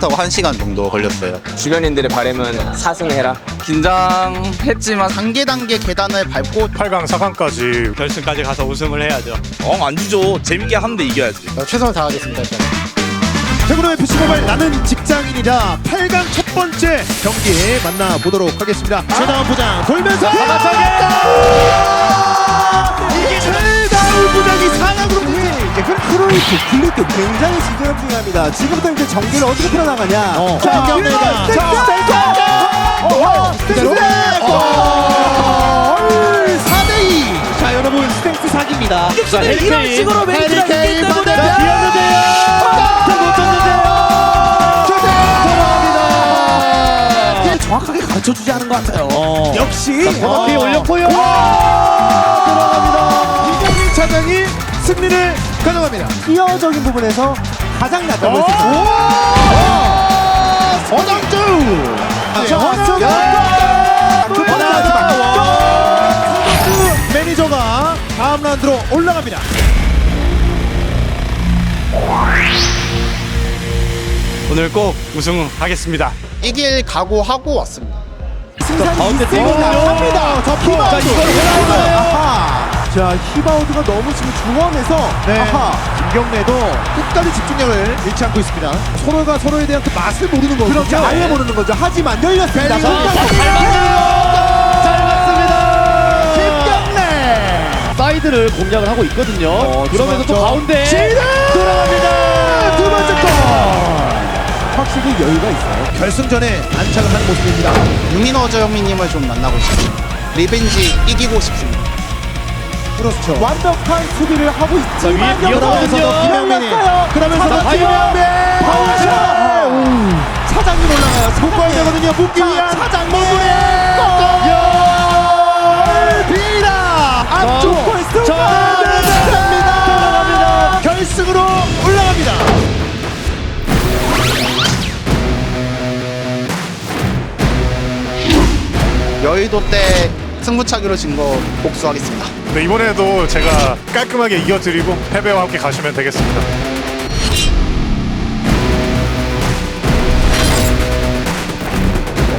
타고 1시간 정도 걸렸어요. 주변인들의 바람은 4승 해라. 긴장했지만 단계 단계 계단을 밟고 8강, 4강까지 결승까지 가서 우승을 해야죠. 엉 안 주죠. 재밌게 하는데 이겨야지. 최선을 다하겠습니다. 일단. 최근의 PC모바일 나는 직장인이다 8강 첫 번째 경기 만나보도록 하겠습니다 최다운 부장 돌면서 이게 프로이프 굴릴 때 굉장히 지금 중요합니다. 지금부터 이제 전개를 어떻게 풀어나가냐. 어. 자. 자, 자, 그대로 어, 4대2 자 여러분 스탱스 사기입니다 자, 이런 식으로 메리트가 있기 때문에 정확하게 가르쳐 주지 않은 것 같아요. 역시 정확히 올렸고요. 들어갑니다 이경민 차장이 승리를 가져갑니다. 기어적인 부분에서 가장 낫다고 오! 했습니다. 자, 자, 서장주. 매니저가 다음 라운드로 올라갑니다. 오늘 꼭 우승하겠습니다. 이길 각오하고 왔습니다. 승산이 있습니다. 합니다. 자 자, 히바우드 이걸 아하. 자, 히바우드가 너무 지금 중원에서 네. 아하. 김경래도 끝까지 집중력을 잃지 않고 있습니다 서로가 서로에 대한 그 맛을 모르는 거거든요 그렇죠. 아예 모르는 거죠. 하지만 열렸습니다. 벨링엄 잘 이렇게. 잘 맞습니다 김경래 사이드를 공략을 하고 있거든요. 그러면서 또 저- 가운데 지금 들어갑니다 두 번째 골 확실히 여유가 있어요. 결승전에 안착을 한 모습입니다 유민어저 형님을 좀 만나고 싶습니다. 리벤지 이기고 싶습니다. 그렇죠. 완벽한 수비를 하고 있지만 위에 그러면서도. 김영민이 그러면서도 김영민. 파워샷 차장님 올라가요. 폭발 되거든요 묶기 위한 차장님. 비라 앞쪽 폴스 들어갑니다. 결승으로 올라갑니다. 여의도 때 승부차기로 진 거 복수하겠습니다. 네, 이번에도 제가 깔끔하게 이겨드리고 패배와 함께 가시면 되겠습니다.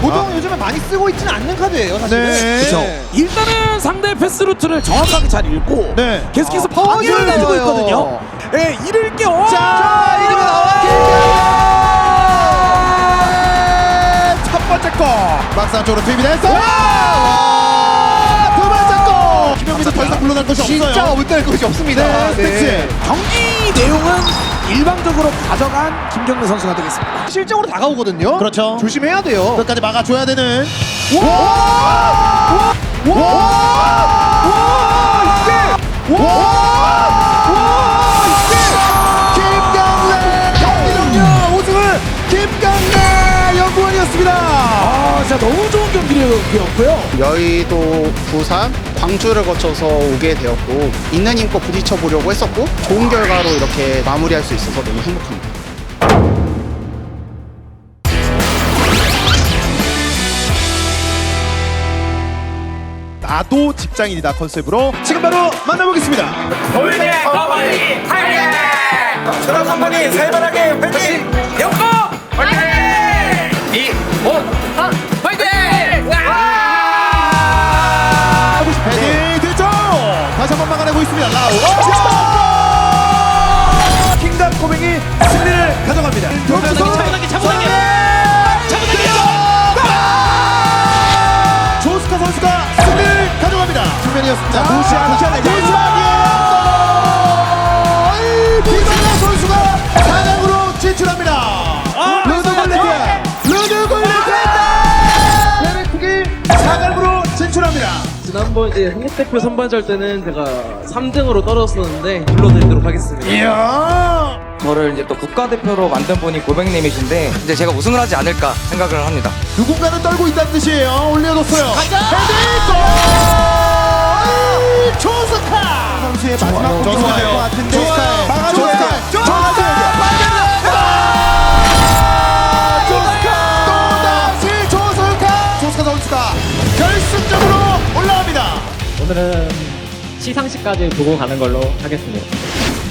보통 요즘에 많이 쓰고 있지는 않는 카드예요, 사실은. 네 일단은 상대 패스 루트를 정확하게 잘 읽고 네. 계속해서 아, 파워를 넣어요. 있거든요. 예, 이를 게 어. 자, 이름이 나와. 첫 번째 골. 막상 쪽으로 투입이 됐어. 골. 김영민도 더 이상 물러날 것이 없어요. 진짜 못될 것이 없습니다. 네, 스택스. 경기 내용은 일방적으로 가져간 김경래 선수가 되겠습니다. 실적으로 다가오거든요. 그렇죠. 조심해야 돼요. 끝까지 막아줘야 되는. 와! 와! 와! 이게! 와! 와! 이게! 김경래 경기 종료 우승을 김경래 연구원이었습니다. 아, 진짜 너무 좋은 경기력이었고요. 여의도, 부산, 광주를 거쳐서 오게 되었고 있는 힘껏 부딪혀 보려고 했었고 좋은 결과로 이렇게 마무리할 수 있어서 너무 행복합니다. 나도 직장인이다 컨셉으로 지금 바로 만나보겠습니다. 헤딩 지난번 이제 한국대표 선발전 때는 제가 3등으로 떨어졌었는데 불러드리도록 하겠습니다. 이야. 저를 이제 또 국가대표로 만든 분이 고백님이신데 이제 제가 우승을 하지 않을까 생각을 합니다. 누군가는 떨고 있다는 뜻이에요. 올려뒀어요. 헤딩 골! 조스카 선수의 마지막 공격을 할것 같은데 좋아요. 오늘은 시상식까지 보고 가는 걸로 하겠습니다.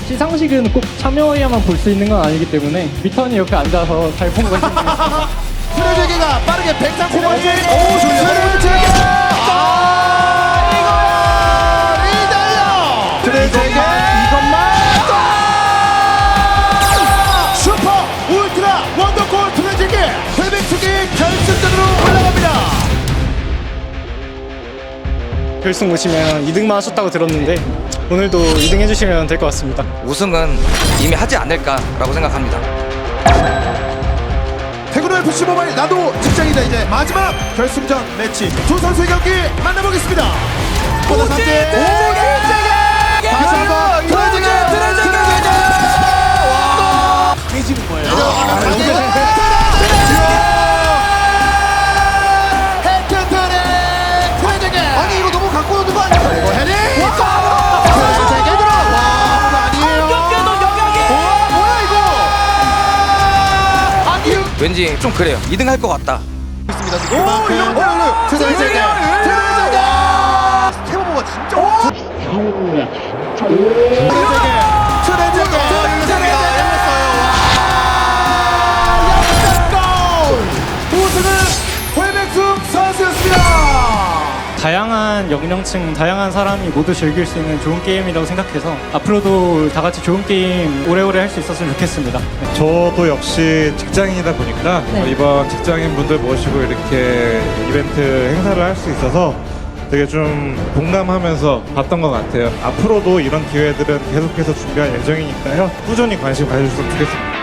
시상식은 꼭 참여해야만 볼 수 있는 건 아니기 때문에 미턴이 옆에 앉아서 잘본 것이 트레제게가 빠르게 130번째 오트 결승 오시면 2등만 하셨다고 들었는데 오늘도 2등 해주시면 될 것 같습니다. 우승은 이미 하지 않을까라고 생각합니다. 태그노 FC 모바일 나도 직장이다 이제. 마지막 결승전 매치. 두 선수의 경기 만나보겠습니다. 보다 3대 오트레제게 다시 한번 트레제게 트레제게 해지는 거예요. 왠지 좀 그래요. 2등 할 것 같다. 오 이런 거 트레제게 트레제게 스테보 다양한 역량층, 다양한 사람이 모두 즐길 수 있는 좋은 게임이라고 생각해서 앞으로도 다 같이 좋은 게임 오래오래 할 수 있었으면 좋겠습니다. 저도 역시 직장인이다 보니까 이번 직장인 분들 모시고 이렇게 이벤트 행사를 할 수 있어서 되게 좀 공감하면서 봤던 것 같아요. 앞으로도 이런 기회들은 계속해서 준비할 예정이니까요. 꾸준히 관심 가져주셨으면 좋겠습니다.